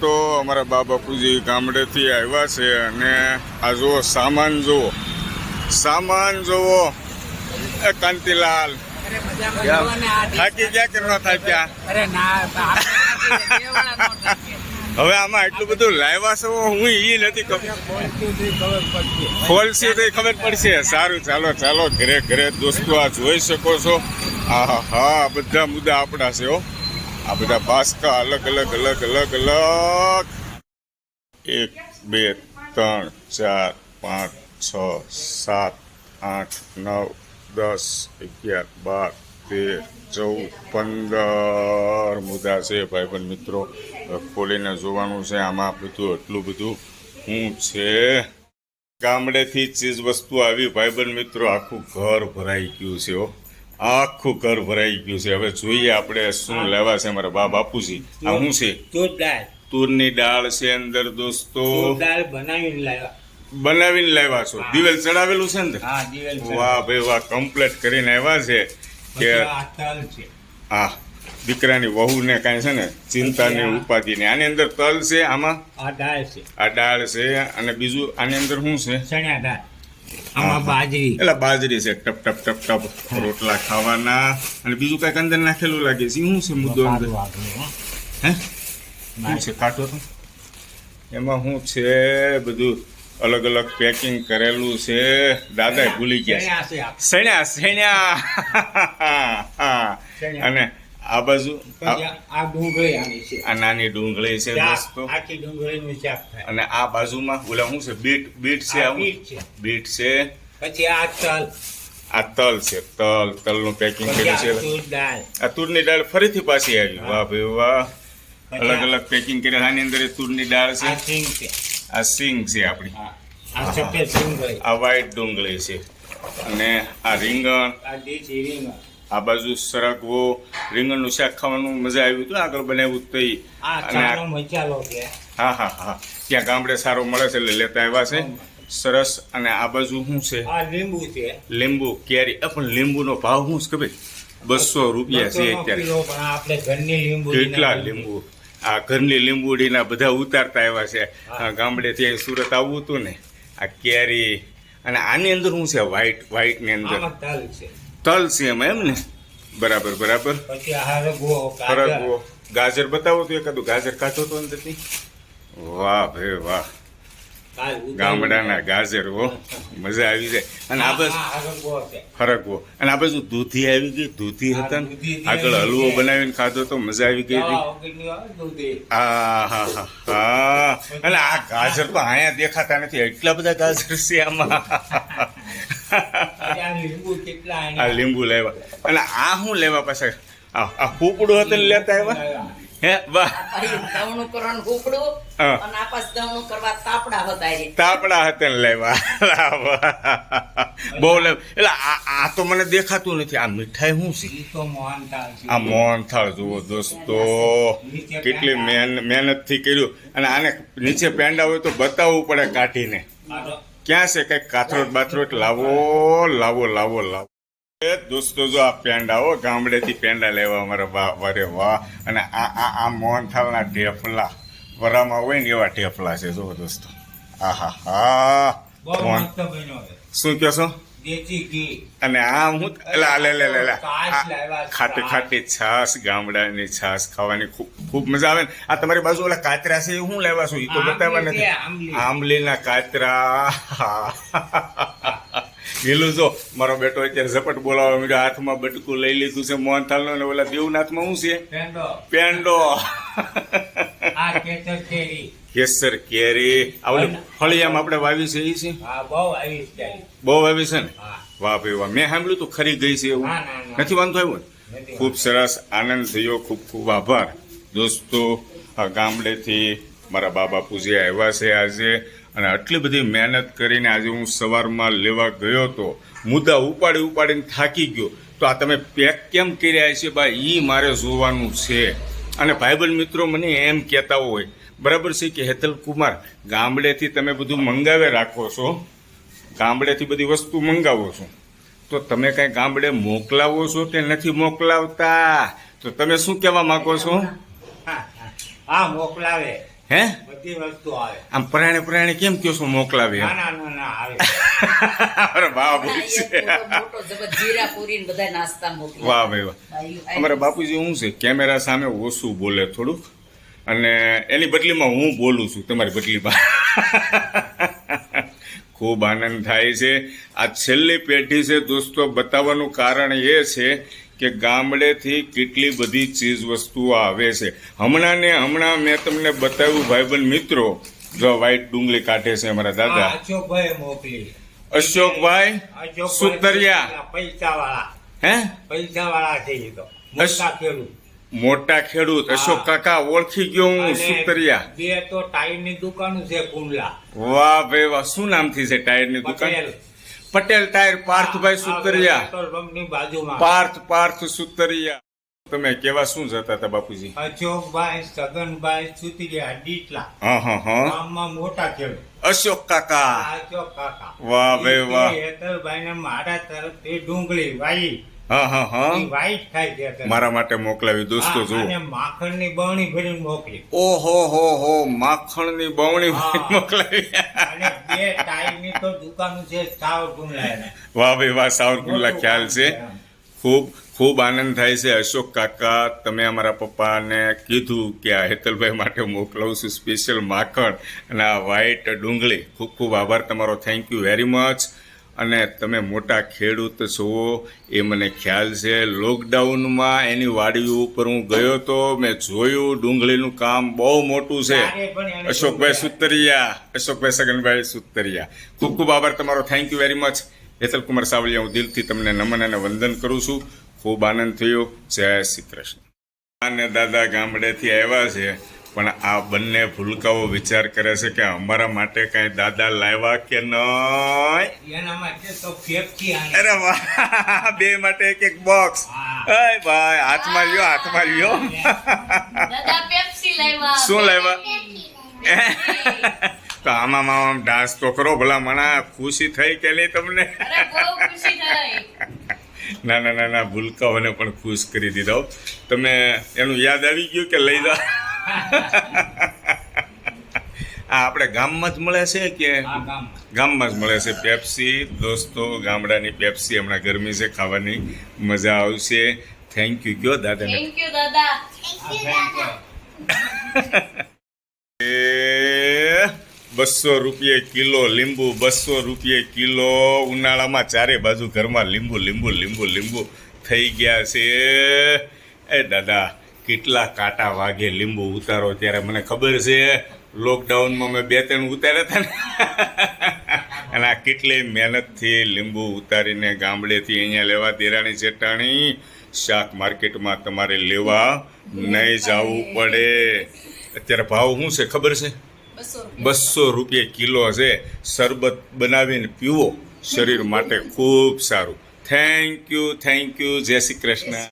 તો અમારા બા બાપુજી ગામડેથી આવ્યા છે અને આ જુઓ સામાન જુઓ. સામાન જુઓ. એ કાંતિલાલ. થાકી ગયા કે ન થાક્યા. હવે આમાં એટલું બધું લાવ્યા છો હું ઈ નથી ખોલશે તો ખબર પડશે. સારું ચાલો ચાલો ઘરે ઘરે દોસ્તો આ જોઈ શકો છો. હા હા બધા મુદ્દા આપણા છે હો. આ બધા બાસકા અલગ અલગ અલગ અલગ અલગ. એક, બે, ત્રણ, ચાર, પાંચ, છ, સાત, આઠ, નવ, દસ, અગિયાર, બાર, તેર, ચૌદ, પંદર. મુદ્દા છે, ભાઈબંધ મિત્રો. ખોલીને જોવાનું છે, આમાં બધું એટલું બધું શું છે. ગામડેથી ચીજ વસ્તુ આવી, ભાઈબંધ મિત્રો. આખું ઘર ભરાઈ ગયું છે, હો. આખું ઘર ભરાઈ ગયું છે. હવે જોઈએ આપણે શું લેવા છે મારા બા બાપુજી. આ શું છે? તુર દાળ. તુરની દાળ છે અંદર દોસ્તો. દાળ બનાવીને લાવ્યા. બનાવીને લાવ્યા છો. દિવેલ ચડાવેલું છે ને હા દિવેલ વાહ ભાઈ વાહ કમ્પ્લીટ કરીને આવ્યા છે કે હા તલ છે. આ દીકરાની વહુને કાંઈ છે ને ચિંતાની ઉપાધિની. આની અંદર તલ છે આમાં? આ દાળ છે. આ દાળ છે અને બીજું આની અંદર શું છે? ચણ્યા દાળ. આમાં બાજરી. એટલે બાજરી છે ટપ ટપ ટપ ટપ. રોટલા ખાવાના. અને બીજું કંઈક અંદર નાખેલું લાગે છે. શું છે મુદ્દો અંદર? હે. શું છે કાઢો તો એમાં શું છે? બધું અલગ અલગ પેકિંગ કરેલું છે. દાદા ભૂલી ગયા. સણ્યા સણ્યા. અને આ બાજુ? આ ડુંગળી આની છે. આ નાની ડુંગળી છે દોસ્તો. આખી ડુંગળીનું શાક થાય. અને આ બાજુમાં ઓલા શું છે? બીટ બીટ છે આ આવું? બીટ છે. બીટ છે. પછી આ તલ. આ તલ છે. તલ તલનું પેકિંગ કર્યું છે. આ તુરની દાળ ફરીથી પાછી આવી. વાહ ભાઈ વાહ. અલગ અલગ પેકિંગ કર્યા. આની અંદર તુરની દાળ છે. આ સિંગ છે. આપણી. આ સફેદ ડુંગળી. આ વ્હાઈટ ડુંગળી છે. અને આ રીંગણ. આ રીંગણ. આ બાજુ સરગવો રીંગણનું શાક ખાવાનું મજા આવ્યું હતું આગળ બનાવ્યું તો હા હા હા. ત્યાં ગામડે સારો મળે છે એટલે લેતા આવ્યા છે. સરસ. અને આ બાજુ શું છે? લીંબુ છે. લીંબુ. કેરી. પણ લીંબુનો ભાવ શું છે ભાઈ બસો રૂપિયા છે અત્યારે. આપણે ઘરની લીંબુ કેટલા લીંબુ? આ ઘરની લીંબુડીના બધા ઉતારતા આવ્યા છે. આ ત્યાં સુરત આવવું હતું ને આ કેરી. અને આની અંદર શું છે? વ્હાઈટ વ્હાઈટની અંદર છે. તલ છે એમ એમ ને? બરાબર બરાબર. પછી હરગવો ફરક ગાજર. ગાજર બતાવો તો એકાદું. ગાજર કાચો તો અંદરથી વાહ ભે વાહ. ગામડાના ગાજર હો. મજા આવી જાય. અને આ બસ ફરક હો અને આ બાજુ દૂધી આવી ગઈ. દૂધી હતા આગળ હલવો બનાવીને ખાધો તો મજા આવી ગઈ હતી. હા હા હા અને આ ગાજર તો અહીંયા દેખાતા નથી. એટલા બધા ગાજર છે આમાં. લીંબુ કેટલા આ લીંબુ લેવા અને આ શું લેવા પાછા? આ કૂપડું હતું લેતા આવ્યા? હે વાહ. દવણું કરવાનું કરવા તાપડા હતા તાપડા હતા ને લેવા. બહુ લે. એટલે આ આ તો મને દેખાતું નથી. આ મીઠાઈ શું છે. આ મોહનથાળ જુઓ દોસ્તો. કેટલી મહેન- મહેનતથી કર્યું. અને આને નીચે પેંડા હોય તો બતાવવું પડે કાઢીને ક્યાં છે? કંઈક કાથરોટ બાથરોટ લાવો લાવો લાવો લાવો. એ દોસ્તો જો આ પેંડા હો ગામડેથી પેંડા લેવા અમારા વાહ વરે વાહ અને આ આ આ મોહનથાળના ઢેફલા. વરામાં હોય ને એવા ઢેફલા છે જો દોસ્તો. આહા હા. શું કહો છો? દેશી ઘી. અને આ હું લે લે લે. ખાટી ખાટી છાસ ગામડાની છાસ ખાવાની ખૂબ ખૂબ મજા આવે ને. આ તમારી બાજુ ઓલા કાતરા છે એ હું લેવા છું? એ તો બતાવવા નથી. આંબલી. આંબલીના કાતરા. ગેલું જો. મારો બેટો અત્યારે ઝપટ બોલાવવા માંડ્યો. હાથમાં બટકું લઈ લીધું છે મોહનથાળનો ને ઓલા દેવનાથમાં શું છે? પેંડો. પેંડો. આ કેસર કેરી. કેસર કેરી. આ ઓલી ફળિયામાં આપણે વાવી છે એ છે? હા બહુ આવી છે બહુ વાવી છે ને? વાહ ભાઈ વાહ. મેં સાંભળ્યું તું ખરી ગઈ છે એવું. નથી વાંધો આવ્યો ખૂબ સરસ આનંદ થયો ખૂબ ખૂબ આભાર. દોસ્તો આ ગામડેથી મારા બાબા પૂજે આવ્યા છે આજે અને આટલી બધી મહેનત કરીને આજે હું સવારમાં લેવા ગયો તો મુદ્દા ઉપાડી ઉપાડીને થાકી ગયો. તો આ તમે પેક કેમ કર્યા છે ભાઈ? એ મારે જોવાનું છે. અને ભાઈબંધ મિત્રો મને એમ કહેતા હોય બરાબર છે કે હેતલ કુમાર ગામડેથી તમે બધું મંગાવે રાખો છો ગામડેથી બધી વસ્તુ મંગાવો છો તો તમે કાંઈ ગામડે મોકલાવો છો કે નથી મોકલાવતા? તો તમે શું કહેવા માંગો છો? હા, મોકલાવે. હે? બધી વસ્તુ આવે. આમ પ્રાણી પ્રાણી કેમ કયો છો મોકલાવી ના ના ના ના આવે. અરે વાહ હા, છે મોટો જીરા પૂરી ને બધા નાસ્તા મોકલી. વાહ ભાઈ વાહ. અમારે બાપુજી શું છે? કેમેરા સામે ઓછું બોલે થોડુંક. અને એની બદલીમાં હું બોલું છું તમારી બદલીમાં. ખૂબ આનંદ થાય છે. આ છેલ્લી પેઢી છે દોસ્તો બતાવવાનું કારણ એ છે કે ગામડેથી કેટલી બધી ચીજ વસ્તુઓ આવે છે. હમણાં ને હમણાં મેં તમને બતાવ્યું ભાઈબંધ મિત્રો જો વ્હાઈટ ડુંગળી કાઢે છે અમારા દાદા. અશોકભાઈ મોકલી. અશોકભાઈ અશોકભાઈ સુતરિયા પૈસા વાળા હે? પૈસા વાળા છે તો. મોટા ખેડૂત. મોટા ખેડૂત. અશોક કાકા ઓળખી ગયો હું સુતરિયા બે તો ટાયરની દુકાન છે કુંડલા. વાહ ભાઈ વાહ. શું નામથી છે ટાયરની દુકાન? પટેલ ટાયર પાર્થભાઈ સુતરિયા. પાર્થ પાર્થ સુતરિયા. તમે કેવા શું જતા હતા બાપુજી? અશોકભાઈ સગનભાઈ સુતરિયા ડીટલા હા હા હા. ગામમાં મોટા ખેડૂત. અશોક કાકા. અશોક કાકા. વાહ ભાઈ વાહ. હેતલભાઈ ને મારા તરફથી ડુંગળી વાઈ. હા હા હા. વાઈટ થાય છે મારા માટે મોકલાવી દોસ્તો જો માખણની બરણી ભરીને મોકલી. ઓહો હો હો માખણની બવણી હા. મોકલાવી. અને બે ટાઈરની તો દુકાનો છે સાવ વાહ ભાઈ વાહ સાવરકુંડલા ખ્યાલ છે. ખૂબ ખૂબ આનંદ થાય છે અશોક કાકા તમે અમારા પપ્પાને કીધું કે આ હેતલભાઈ માટે મોકલાવું છું સ્પેશિયલ માખણ અને આ વ્હાઈટ ડુંગળી. ખૂબ ખૂબ આભાર તમારો. થેન્ક યુ વેરી મચ અને તમે મોટા ખેડૂત છો એ મને ખ્યાલ છે. લોકડાઉનમાં એની વાડી ઉપર હું ગયો તો મેં જોયું ડુંગળીનું કામ બહુ મોટું છે. અશોકભાઈ સુતરિયા અશોકભાઈ સગનભાઈ સુતરિયા. ખૂબ ખૂબ આભાર તમારો. Thank you very much Hetal Kumar Savaliya હું દિલથી તમને નમન અને વંદન કરું છું. ખૂબ આનંદ થયો. જય શ્રી કૃષ્ણ. અને દાદા ગામડેથી આવ્યા છે. પણ આ બંને ભૂલકાઓ વિચાર કરે છે કે અમારા માટે કાંઈ દાદા લાવ્યા કે નહીં. અરે વાહ બે માટે એક એક બોક્સ ભાઈ હાથમાં લ્યો હાથમાં લ્યો. દાદા પેપ્સી લાવ્યા. શું લાવ્યા? તો આમાં આમ ડાન્સ તો કરો ભલા મણા ખુશી થઈ કે નહીં તમને? અરે બહુ ખુશી થઈ. ના ના ના ના ભૂલકાઓને પણ ખુશ કરી દીધો તમે એનું યાદ આવી ગયું કે લઈ જાઓ? આ આપણે ગામમાં જ મળે છે કે ગામમાં. જ મળે છે? પેપ્સી દોસ્તો ગામડાની પેપ્સી હમણાં ગરમી છે ખાવાની મજા આવશે. થેન્ક યુ કયો દાદાને થેન્ક યુ દાદા. એ બસો રૂપિયે કિલો લીંબુ બસો રૂપિયે કિલો. ઉનાળામાં ચારે બાજુ ઘરમાં લીંબુ લીંબુ લીંબુ લીંબુ થઈ ગયા છે. એ દાદા કેટલા કાંટા વાગે લીંબુ ઉતારો ત્યારે મને ખબર છે લોકડાઉનમાં મેં બે ત્રણ ઉતાર્યા હતા ને. અને આ કેટલી મહેનતથી લીંબુ ઉતારીને ગામડેથી અહીંયા લેવા દેરાણી ચેટાણી શાક માર્કેટમાં તમારે લેવા નહીં જવું પડે. અત્યારે ભાવ શું છે ખબર છે? બસો રૂપિયા. કિલો છે. શરબત બનાવીને પીવો. શરીર માટે ખૂબ સારું. થેન્ક યુ થેન્ક યુ જય શ્રી કૃષ્ણ.